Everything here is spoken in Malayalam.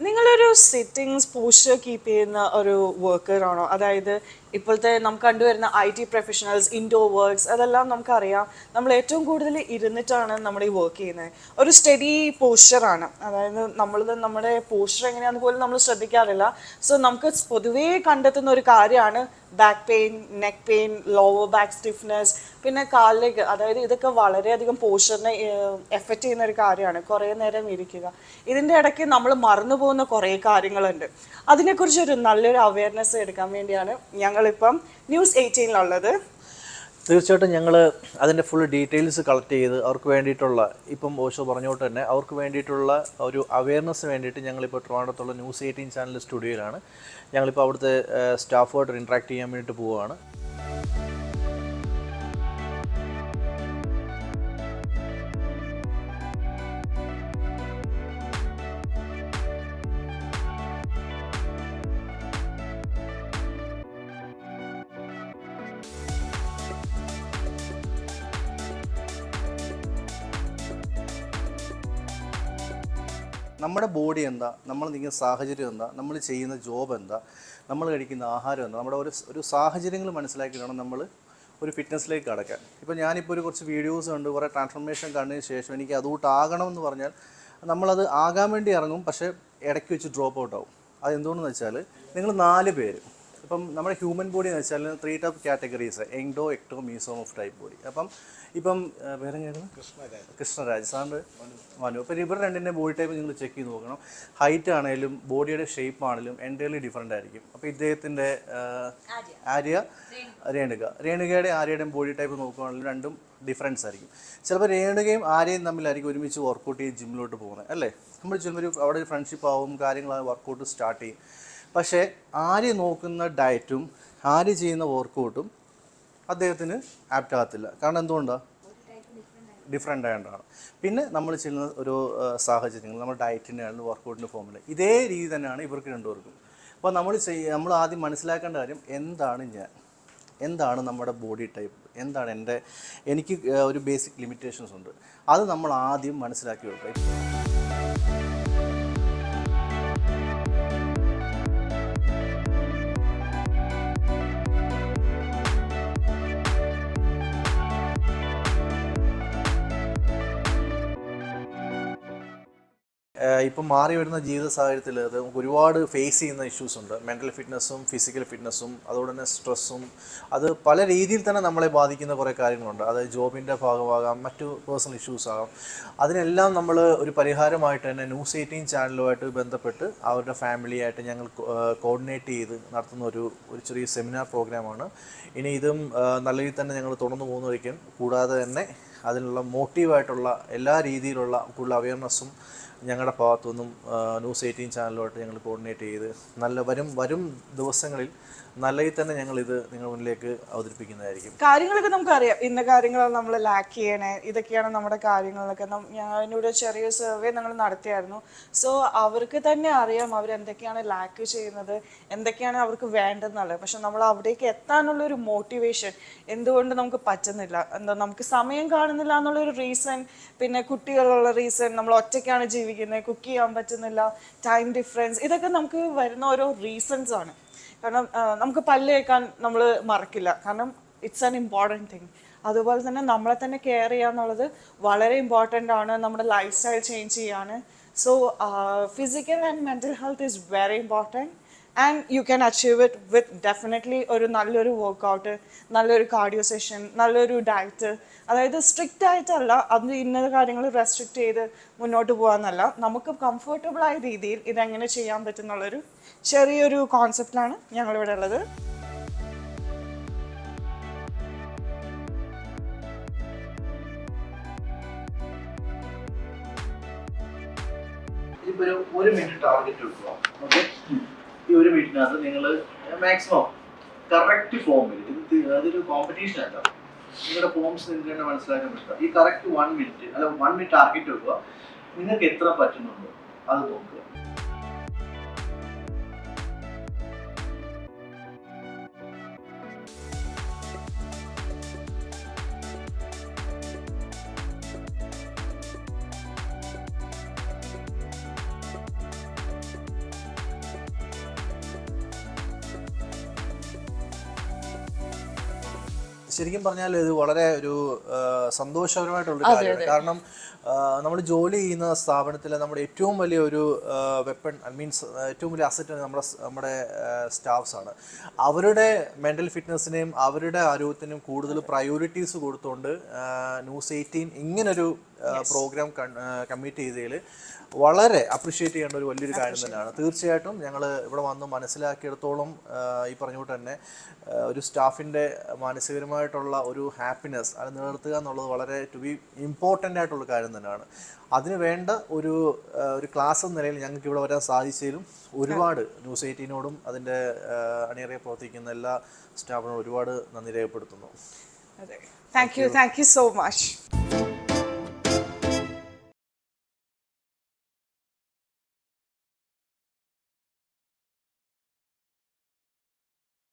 നിങ്ങളൊരു സിറ്റിങ്സ് പോസ്റ്റർ കീപ്പ് ചെയ്യുന്ന ഒരു വർക്കർ ആണോ? അതായത് ഇപ്പോഴത്തെ നമുക്ക് കണ്ടുവരുന്ന I T professionals indoor works അതെല്ലാം നമുക്കറിയാം. നമ്മൾ ഏറ്റവും കൂടുതൽ ഇരുന്നിട്ടാണ് നമ്മൾ ഈ വർക്ക് ചെയ്യുന്നത്. ഒരു സ്റ്റഡി പോസ്ചറാണ് അതായത് നമ്മൾ നമ്മുടെ പോസ്ചർ എങ്ങനെയാണെന്ന് പോലും നമ്മൾ ശ്രദ്ധിക്കാറില്ല. സോ നമുക്ക് പൊതുവേ കണ്ടെത്തുന്ന ഒരു കാര്യമാണ് back pain neck pain lower back stiffness പിന്നെ കാലിലേക്ക് അതായത് ഇതൊക്കെ വളരെയധികം പോസ്ചറിനെ എഫക്റ്റ് ചെയ്യുന്ന ഒരു കാര്യമാണ്. കുറേ നേരം ഇരിക്കുക. ഇതിന്റെ ഇടയ്ക്ക് നമ്മൾ മറന്നു പോകുന്ന കുറേ കാര്യങ്ങളുണ്ട്. അതിനെക്കുറിച്ച് ഒരു നല്ലൊരു അവയർനെസ് എടുക്കാൻ വേണ്ടിയാണ് ഞങ്ങളിപ്പം ന്യൂസ് എയ്റ്റീനിലുള്ളത് തീർച്ചയായിട്ടും ഞങ്ങൾ അതിന്റെ ഫുൾ ഡീറ്റെയിൽസ് കളക്ട് ചെയ്ത് അവർക്ക് വേണ്ടിയിട്ടുള്ള ഇപ്പം ഓഷോ പറഞ്ഞോട്ട് തന്നെ അവർക്ക് വേണ്ടിയിട്ടുള്ള ഒരു അവയർനെസ് വേണ്ടിയിട്ട് ഞങ്ങളിപ്പോൾ ട്രിവാൻഡത്തുള്ള ന്യൂസ് എയ്റ്റീൻ ചാനൽ സ്റ്റുഡിയോയിലാണ് ഞങ്ങളിപ്പോൾ അവിടുത്തെ സ്റ്റാഫുമായിട്ട് ഇൻട്രാക്ട് ചെയ്യാൻ വേണ്ടിയിട്ട് പോവുകയാണ്. നമ്മുടെ ബോഡി എന്താ? നമ്മൾ നിൽക്കുന്ന സാഹചര്യം എന്താ? നമ്മൾ ചെയ്യുന്ന ജോബ് എന്താ? നമ്മൾ കഴിക്കുന്ന ആഹാരം എന്താ? നമ്മുടെ ഒരു ഒരു സാഹചര്യങ്ങൾ മനസ്സിലാക്കി വേണം നമ്മൾ ഒരു ഫിറ്റ്നസ്സിലേക്ക് കടക്കാൻ ഇപ്പോൾ ഞാനിപ്പോൾ ഒരു കുറച്ച് വീഡിയോസ് കണ്ട് കുറേ ട്രാൻസ്ഫോർമേഷൻ കണ്ടതിന് ശേഷം എനിക്ക് അതുകൂട്ടാകണം എന്ന് പറഞ്ഞാൽ നമ്മളത് ആകാൻ വേണ്ടി ഇറങ്ങും പക്ഷേ ഇടയ്ക്ക് വെച്ച് ഡ്രോപ്പ് ഔട്ട് ആവും. അത് എന്തുകൊണ്ടെന്ന് വെച്ചാൽ നിങ്ങൾ നാല് പേര്. ഇപ്പം നമ്മുടെ ഹ്യൂമൻ ബോഡി എന്ന് വെച്ചാൽ three type categories endo ecto meso of type body അപ്പം ഇപ്പം ആ, പേര് കൃഷ്ണരാജ്. കൃഷ്ണരാജ് സാറിന്റെ മനു. അപ്പം ഇവർ രണ്ടിന്റെ ബോഡി ടൈപ്പ് നിങ്ങൾ ചെക്ക് ചെയ്ത് നോക്കണം. ഹൈറ്റ് ആണെങ്കിലും ബോഡിയുടെ ഷേപ്പ് ആണെങ്കിലും എന്റയർലി ഡിഫറെന്റ് ആയിരിക്കും. അപ്പോൾ ഇദ്ദേഹത്തിന്റെ ആര്യ. രേണുക. രേണുകയുടെ ആര്യയുടെയും ബോഡി ടൈപ്പ് നോക്കുകയാണെങ്കിലും രണ്ടും ഡിഫറൻസ് ആയിരിക്കും. ചിലപ്പോൾ രേണുകയും ആര്യയും തമ്മിലായിരിക്കും ഒരുമിച്ച് വർക്കൗട്ട് ചെയ്ത് ജിമ്മിലോട്ട് പോകുന്നത് അല്ലേ? നമ്മൾ ചിലപ്പോൾ അവിടെ ഒരു ഫ്രണ്ട്ഷിപ്പ് ആവും കാര്യങ്ങളാണ് വർക്കൗട്ട് സ്റ്റാർട്ട് ചെയ്യും. പക്ഷേ ആര് നോക്കുന്ന ഡയറ്റും ആര് ചെയ്യുന്ന വർക്കൗട്ടും അദ്ദേഹത്തിന് ആപ്റ്റ് ആകത്തില്ല. കാരണം എന്തുകൊണ്ടാണ് ഡിഫറെന്റ് ആയതുകൊണ്ടാണ്. പിന്നെ നമ്മൾ ചെയ്യുന്ന ഒരു സാഹചര്യങ്ങൾ നമ്മൾ ഡയറ്റിന്റെ ആണെങ്കിലും വർക്കൗട്ടിന്റെ ഫോമിൽ ഇതേ രീതി തന്നെയാണ് ഇവർക്ക് രണ്ടുപേർക്കും. അപ്പോൾ നമ്മൾ ചെയ്യ നമ്മൾ ആദ്യം മനസ്സിലാക്കേണ്ട കാര്യം എന്താണ് ഞാൻ? എന്താണ് നമ്മുടെ ബോഡി ടൈപ്പ്? എന്താണ് എന്റെ എനിക്ക് ഒരു ബേസിക് ലിമിറ്റേഷൻസ് ഉണ്ട്. അത് നമ്മൾ ആദ്യം മനസ്സിലാക്കി വെക്കുക. ഇപ്പം മാറി വരുന്ന ജീവിത സാഹചര്യത്തിൽ നമുക്ക് ഒരുപാട് ഫേസ് ചെയ്യുന്ന ഇഷ്യൂസ് ഉണ്ട്. മെന്റൽ ഫിറ്റ്നസ്സും ഫിസിക്കൽ ഫിറ്റ്നസ്സും അതുകൊണ്ട് തന്നെ സ്ട്രെസ്സും അത് പല രീതിയിൽ തന്നെ നമ്മളെ ബാധിക്കുന്ന കുറേ കാര്യങ്ങളുണ്ട്. അതായത് ജോബിന്റെ ഭാഗമാകാം മറ്റു പേഴ്സണൽ ഇഷ്യൂസ് ആകാം. അതിനെല്ലാം നമ്മൾ ഒരു പരിഹാരമായിട്ട് തന്നെ ന്യൂസ് എയ്റ്റീൻ ചാനലുമായിട്ട് ബന്ധപ്പെട്ട് അവരുടെ ഫാമിലിയായിട്ട് ഞങ്ങൾ കോർഡിനേറ്റ് ചെയ്ത് നടത്തുന്ന ഒരു ഒരു ചെറിയ സെമിനാർ പ്രോഗ്രാമാണ് ഇനി ഇതും നല്ല രീതിയിൽ തന്നെ ഞങ്ങൾ തുടർന്ന് പോകുന്നതായിരിക്കും. കൂടാതെ തന്നെ അതിനുള്ള മോട്ടീവായിട്ടുള്ള എല്ലാ രീതിയിലുള്ള കൂടുതൽ അവയർനെസ്സും ഞങ്ങളുടെ ഭാഗത്തുനിന്നും നിന്നും ന്യൂസ് എയ്റ്റീൻ ചാനലുമായിട്ട് ഞങ്ങൾ കോർഡിനേറ്റ് ചെയ്ത് നല്ല വരും വരും ദിവസങ്ങളിൽ നല്ല തന്നെ ഇത് നിങ്ങളുടെ മുന്നിലേക്ക് അവതരിപ്പിക്കുന്നതായിരിക്കും. കാര്യങ്ങളൊക്കെ നമുക്കറിയാം. ഇന്ന കാര്യങ്ങളാണ് നമ്മൾ ലാക്ക് ചെയ്യണേ ഇതൊക്കെയാണ് നമ്മുടെ കാര്യങ്ങളൊക്കെ. ഞാനിവിടെ ഞാനൊരു ചെറിയ സർവേ ഞങ്ങൾ നടത്തിയായിരുന്നു. സോ അവർക്ക് തന്നെ അറിയാം അവർ എന്തൊക്കെയാണ് ലാക്ക് ചെയ്യുന്നത് എന്തൊക്കെയാണ് അവർക്ക് വേണ്ടതെന്നുള്ളത് പക്ഷെ നമ്മൾ അവിടേക്ക് എത്താനുള്ള ഒരു മോട്ടിവേഷൻ എന്തുകൊണ്ട് നമുക്ക് പറ്റുന്നില്ല? എന്താ നമുക്ക് സമയം കാണുന്നില്ല എന്നുള്ള ഒരു റീസൺ പിന്നെ കുട്ടികളുള്ള റീസൺ നമ്മൾ ഒറ്റയ്ക്കാണ് ജീവിക്കുന്നത് കുക്ക് ചെയ്യാൻ പറ്റുന്നില്ല ടൈം ഡിഫറൻസ് ഇതൊക്കെ നമുക്ക് വരുന്ന ഓരോ റീസൺസ് ആണ്. കാരണം നമുക്ക് പല്ല് കേൾക്കാൻ നമ്മൾ മറക്കില്ല. കാരണം ഇറ്റ്സ് ആൻ ഇമ്പോർട്ടന്റ് തിങ് അതുപോലെ തന്നെ നമ്മളെ തന്നെ കെയർ ചെയ്യുക എന്നുള്ളത് വളരെ ഇമ്പോർട്ടന്റ് ആണ്. നമ്മുടെ ലൈഫ് സ്റ്റൈൽ ചേഞ്ച് ചെയ്യാണ് so physical and mental health is very important and you can achieve it with definitely ഒരു നല്ലൊരു വർക്കൗട്ട് നല്ലൊരു കാർഡിയോ സെഷൻ നല്ലൊരു ഡയറ്റ് അതായത് സ്ട്രിക്റ്റ് ആയിട്ടല്ല അത് ഇന്ന കാര്യങ്ങൾ റെസ്ട്രിക്റ്റ് ചെയ്ത് മുന്നോട്ട് പോകാമെന്നല്ല നമുക്ക് കംഫർട്ടബിളായ രീതിയിൽ ഇതെങ്ങനെ ചെയ്യാൻ പറ്റുന്നുള്ളൊരു ചെറിയൊരു കോൺസെപ്റ്റിലാണ് ഞങ്ങളിവിടെ ഉള്ളത്. ഇതിപ്പോ ഒരു മിനിറ്റ് ടാർഗറ്റ് വെക്കുക ഓക്കെ ഈ ഒരു മീറ്റിനകത്ത് നിങ്ങൾ മാക്സിമം കറക്റ്റ് ഫോമിൽ ഇത് അതൊരു കോമ്പറ്റീഷൻ അല്ല നിങ്ങളുടെ ഫോംസ് നിങ്ങൾക്ക് തന്നെ മനസ്സിലാക്കാൻ പറ്റുക ഈ കറക്റ്റ് വൺ മിനിറ്റ് അല്ല വൺ മിനിറ്റ് ടാർഗറ്റ് വെക്കുക. നിങ്ങൾക്ക് എത്ര പറ്റുന്നുണ്ടോ അത് നോക്കുക. ശരിക്കും പറഞ്ഞാൽ ഇത് വളരെ ഒരു സന്തോഷകരമായിട്ടുള്ള കാര്യമാണ്. കാരണം നമ്മൾ ജോലി ചെയ്യുന്ന സ്ഥാപനത്തിലെ നമ്മുടെ ഏറ്റവും വലിയ ഒരു വെപ്പൺ ഐ മീൻസ് ഏറ്റവും വലിയ അസറ്റ് നമ്മുടെ നമ്മുടെ സ്റ്റാഫ്സ് ആണ്. അവരുടെ മെന്റൽ ഫിറ്റ്നസ്സിനെയും അവരുടെ ആരോഗ്യത്തിനും കൂടുതൽ പ്രയോറിറ്റീസ് കൊടുത്തുകൊണ്ട് ന്യൂസ് എയ്റ്റീൻ ഇങ്ങനൊരു പ്രോഗ്രാം കമ്മിറ്റ് ചെയ്തതിൽ വളരെ അപ്രിഷ്യേറ്റ് ചെയ്യേണ്ട ഒരു വലിയൊരു കാര്യം തന്നെയാണ്. തീർച്ചയായിട്ടും ഞങ്ങൾ ഇവിടെ വന്ന് മനസ്സിലാക്കിയിടത്തോളം ഈ പറഞ്ഞുകൊണ്ട് തന്നെ ഒരു സ്റ്റാഫിന്റെ മാനസികപരമായിട്ടുള്ള ഒരു ഹാപ്പിനെസ് അത് നിലനിർത്തുക എന്നുള്ളത് വളരെ ടു ബി ഇമ്പോർട്ടന്റ് ആയിട്ടുള്ള കാര്യം തന്നെയാണ്. അതിന് വേണ്ട ഒരു ഒരു ക്ലാസ് എന്ന നിലയിൽ ഞങ്ങൾക്ക് ഇവിടെ വരാൻ സാധിച്ചതിലും ഒരുപാട് ന്യൂസ് എയ്റ്റീനോടും അതിന്റെ അണിയറിയ പ്രവർത്തിക്കുന്ന എല്ലാ സ്റ്റാഫിനോടും ഒരുപാട് നന്ദി രേഖപ്പെടുത്തുന്നു. Thank you thank you so much